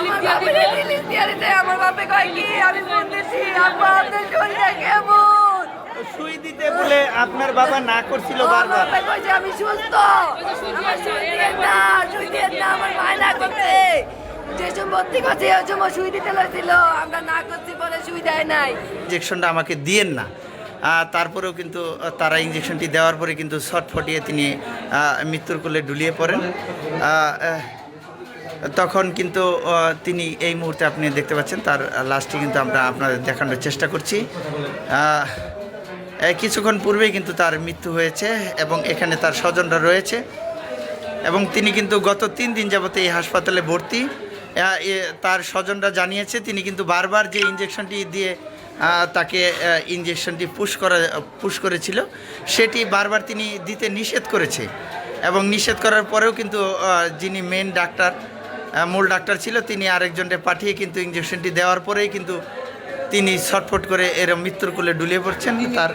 আমার দিবে রিলিজ দিতে আমার বাপে কয় কি আমি আব্বা আপনার শরীরটা কেমন? সুই দিতে বলে আপনার বাবা না করছিল বারবার। কইছে আমি সুস্থ। আমার সুই দিয়ে না সুই দিয়ে না আমার যে সময় ভর্তি করছে ওই সময় সুই দিতে লাগছিল আমরা না করছি বলে সুই দেয় নাই। ইঞ্জেকশনটা আমাকে দিয়েন না। তারপরেও কিন্তু তারা ইঞ্জেকশনটি দেওয়ার পরে কিন্তু শর্ট ফটিয়ে তিনি মৃত্যুর কোলে ডুলিয়ে পড়েন। তখন কিন্তু তিনি এই মুহূর্তে আপনি দেখতে পাচ্ছেন, তার লাস্টটি কিন্তু আমরা আপনাদের দেখানোর চেষ্টা করছি। কিছুক্ষণ পূর্বেই কিন্তু তার মৃত্যু হয়েছে এবং এখানে তার স্বজনরা রয়েছে। এবং তিনি কিন্তু গত তিন দিন যাবত এই হাসপাতালে ভর্তি। তার স্বজনরা জানিয়েছে, তিনি কিন্তু বারবার যে ইঞ্জেকশনটি দিয়ে তাকে ইঞ্জেকশনটি পুশ করা পুশ করেছিল, সেটি বারবার তিনি দিতে নিষেধ করেছে। এবং নিষেধ করার পরেও কিন্তু যিনি মেন ডাক্তার মূল ডাক্তার ছিল তিনি আরেকজনকে পাঠিয়ে কিন্তু ইঞ্জেকশনটি দেওয়ার পরেই কিন্তু তিনি ছটফট করে এর মৃত্যুর কোলে ডুলিয়ে পড়ছেন। তার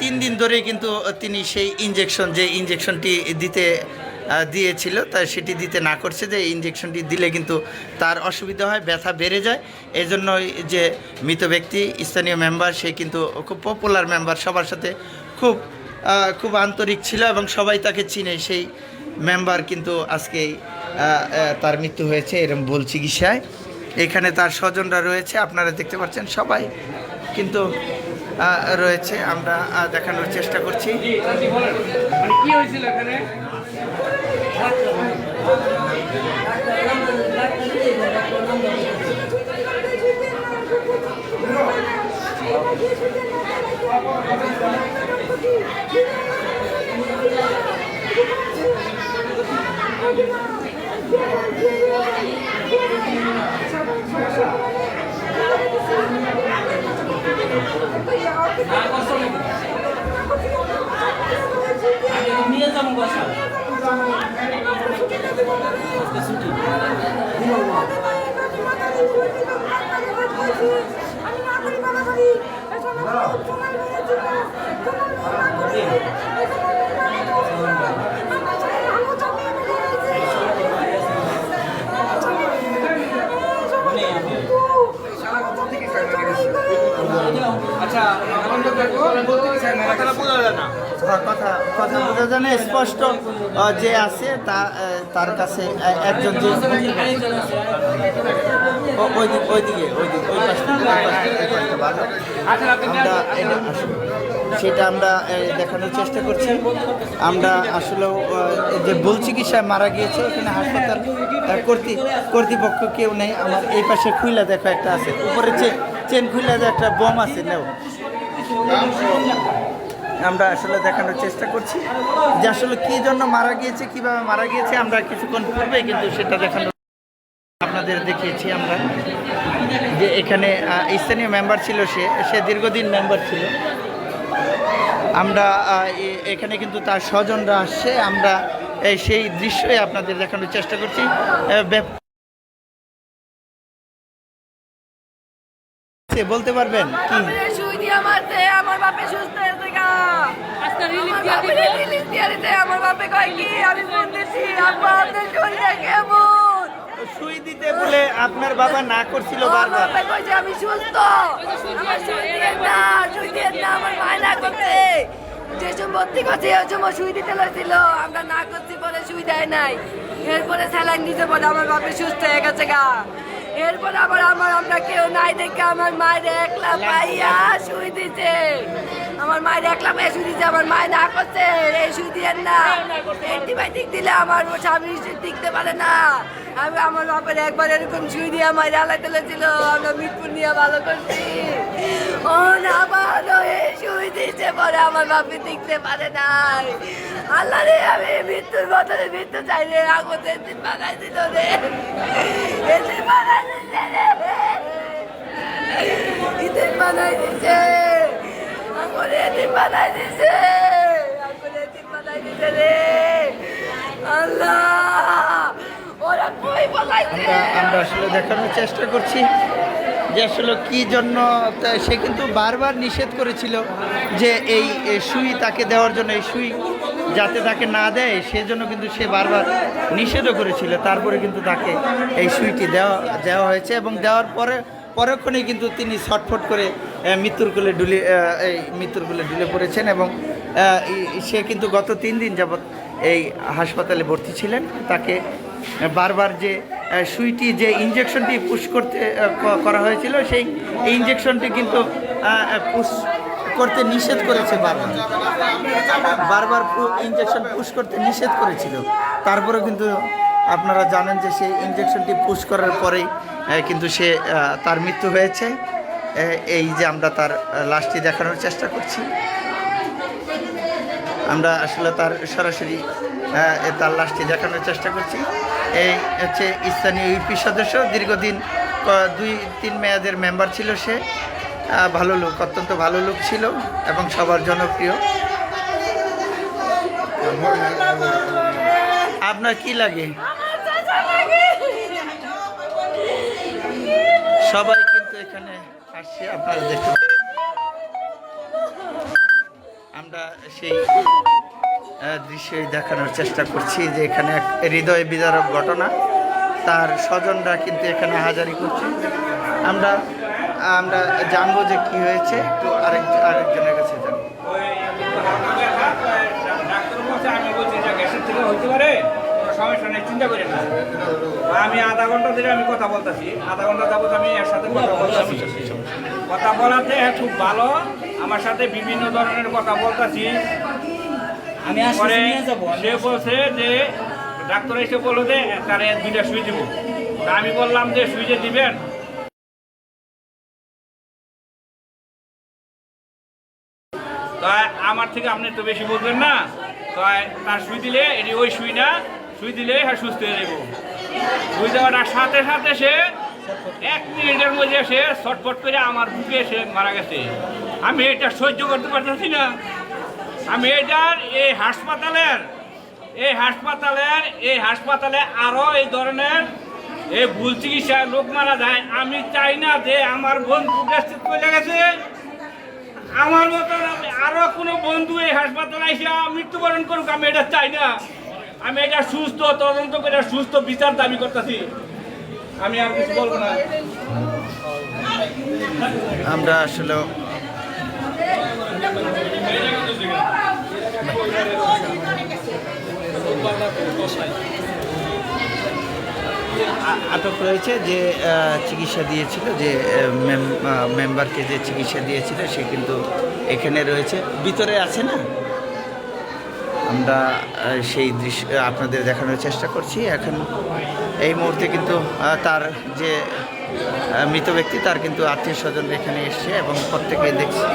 তিন দিন ধরে কিন্তু তিনি সেই ইঞ্জেকশন যে ইঞ্জেকশনটি দিতে দিয়েছিল তাই সেটি দিতে না করছে যে ইঞ্জেকশনটি দিলে কিন্তু তার অসুবিধা হয় ব্যথা বেড়ে যায়। এই জন্যই যে মৃত ব্যক্তি স্থানীয় মেম্বার সে কিন্তু খুব পপুলার মেম্বার সবার সাথে খুব খুব আন্তরিক ছিল এবং সবাই তাকে চিনে। সেই মেম্বার কিন্তু আজকে তার মৃত্যু হয়েছে, এরম বল চিকিৎসায়। এখানে তার স্বজনরা রয়েছে, আপনারা দেখতে পাচ্ছেন সবাই কিন্তু রয়েছে। আমরা দেখানোর চেষ্টা করছি। কি হয়েছিল এখানে নিয়ে যাব বাসা আচ্ছা আনন্দ থাকো কথাটা বোঝা যায় না হ্যাঁ, কথা কথা বোঝা স্পষ্ট যে আছে তা তার কাছে একজন যে ও- ওই দিক ওই ভালো। আমরা সেটা আমরা দেখানোর চেষ্টা করছি। আমরা আসলেও যে বল চিকিৎসায় মারা গিয়েছে, এখানে হাসপাতাল কর্তৃ, কর্তৃপক্ষ কেউ নেই। আমার এই পাশে খুইলা দেখা একটা আছে। উপরে চেন খুইলা একটা বম আছে, নেও। আমরা আসলে দেখানোর চেষ্টা করছি যে আসলে কি জন্য মারা গিয়েছে, কীভাবে মারা গিয়েছে, আমরা কিছুক্ষণ পূর্বে কিন্তু সেটা দেখানোর আপনাদের দেখিয়েছি আমরা যে এখানে স্থানীয় মেম্বার ছিল সে সে দীর্ঘদিন মেম্বার ছিল। আমরা এখানে কিন্তু তার স্বজনরা আসছে, আমরা সেই দৃশ্যই আপনাদের দেখানোর চেষ্টা করছি। বলতে পারবেন কি? আমার বাপে সুস্থ আমার দিতে বাপে কয় কি আমি আব্বা আপনার শরীরটা কেমন? সুই দিতে বলে আপনার বাবা না করছিল বারবার। বাপে কইছে আমি সুস্থ। আমার সুই দিয়ে না সুই দিয়ে না আমার মায়না করছে। যে করছে ওই সময় সুই দিতে লাগছিল আমরা না করছি বলে সুই দেয় নাই। এরপরে স্যালাইন দিতে বলে আমার বাপে সুস্থ হয়ে গেছে গা। এরপর আবার আমার আমরা কেউ নাই দেখে আমার মায়ের একলা পাইয়া সুই দিছে। আমার মায়ের একলা পাইয়া সুই দিছে আমার মায়ের না করছে, এই সুই দিয়ে না। অ্যান্টিবায়োটিক দিলে আমার স্বামী টিকতে পারে না। আমি আমার বাপের একবার এরকম সুই দিয়ে আমার আলাই তুলেছিল, আমরা মিটপুর নিয়ে ভালো করছি। ও না ভালো এই দিচ্ছে পরে আমার বাপে টিকতে পারে নাই। আল্লাহ রে, আমি মৃত্যুর বদলে মৃত্যু চাই রে আগতে দিন বাগাই দিল রে এদিন বাগাই দিচ্ছে রে ঈদের বানাই দিছে আমার এদিন দিছে দিছে রে আল্লাহ, ওরা কই আমরা আসলে দেখানোর চেষ্টা করছি যে আসলে কি জন্য সে কিন্তু বারবার নিষেধ করেছিল যে এই সুই তাকে দেওয়ার জন্য, এই সুই যাতে তাকে না দেয়, সেজন্য কিন্তু সে বারবার নিষেধও করেছিল। তারপরে কিন্তু তাকে এই সুইটি দেওয়া দেওয়া হয়েছে এবং দেওয়ার পরে পরক্ষণেই কিন্তু তিনি ছটফট করে মৃত্যুর কোলে ডুলে এই মৃত্যুর কোলে ডুলে পড়েছেন এবং সে কিন্তু গত তিন দিন যাবৎ এই হাসপাতালে ভর্তি ছিলেন। তাকে বারবার যে সুইটি যে ইঞ্জেকশনটি পুশ করতে করা হয়েছিল, সেই ইঞ্জেকশনটি কিন্তু পুশ করতে নিষেধ করেছে বারবার। বারবার ইঞ্জেকশন পুশ করতে নিষেধ করেছিল। তারপরে কিন্তু আপনারা জানেন যে সেই ইঞ্জেকশনটি পুশ করার পরেই কিন্তু সে তার মৃত্যু হয়েছে। এই যে আমরা তার লাশটি দেখানোর চেষ্টা করছি। আমরা আসলে তার সরাসরি তার লাশটি দেখানোর চেষ্টা করছি। এই হচ্ছে স্থানীয় ইউপি সদস্য, দীর্ঘদিন দুই, তিন মেয়াদের মেম্বার ছিল সে। ভালো লোক, অত্যন্ত ভালো লোক ছিল এবং সবার জনপ্রিয়। আপনার কি লাগে? আপনারা দেখতে আমরা সেই দৃশ্যই দেখানোর চেষ্টা করছি যে এখানে এক হৃদয় বিদারক ঘটনা। তার স্বজনরা কিন্তু এখানে হাজারি করছে। আমরা আমরা জানব যে কি হয়েছে। একটু আরেক, আরেকজনের কাছে জানব ডাক্তার বলছে আমি বলছি যে গ্যাসের থেকে হইতে পারে কোনো সমস্যা নেই চিন্তা করেন না। আমি আধা ঘণ্টা ধরে আমি কথা বলতেছি। আধা ঘণ্টা যাবত আমি এর সাথে কথা বলতেছি। কথা বলাতে খুব ভালো। আমার সাথে বিভিন্ন ধরনের কথা বলতেছি। আমি পরে সে বলছে যে ডাক্তার এসে বলল যে তারে দুইটা সুই দিব। তা আমি বললাম যে সুই যে দিবেন? তাই আমার থেকে আপনি তো বেশি বলবেন না? তাই তার সুই দিলে এটি ওই সুই না সুই দিলে হ্যাঁ সুস্থ হয়ে যাব। সুই দেওয়াটার সাথে সাথে সে এক মিনিটের মধ্যে সে ছটফট করে আমার বুকে সে মারা গেছে। আমি এটা সহ্য করতে পারতেছি না। আমি এটার এই হাসপাতালের এই হাসপাতালের, এই হাসপাতালে আরও এই ধরনের এই ভুল চিকিৎসায় লোক মারা যায়। আমি চাই না যে আমার বন্ধু গ্যাস্ট্রিক চলে গেছে। আমার মতন আমি- আরও কোনো বন্ধু এই হাসপাতালে এসে মৃত্যুবরণ করুক, আমি এটা চাই না। আমি এটা সুস্থ তদন্ত করে সুস্থ বিচার দাবি করতেছি। আমি আর কিছু বলব না। আমরা আসলে আটক রয়েছে যে চিকিৎসা দিয়েছিল যে মেম- মেম্বারকে যে চিকিৎসা দিয়েছিল সে কিন্তু এখানে রয়েছে। ভিতরে আছে না? আমরা সেই দৃশ্য আপনাদের দেখানোর চেষ্টা করছি। এখন এই মুহূর্তে কিন্তু তার যে মৃত ব্যক্তি, তার কিন্তু আত্মীয় স্বজন এখানে এসছে এবং প্রত্যেকেই দেখছি।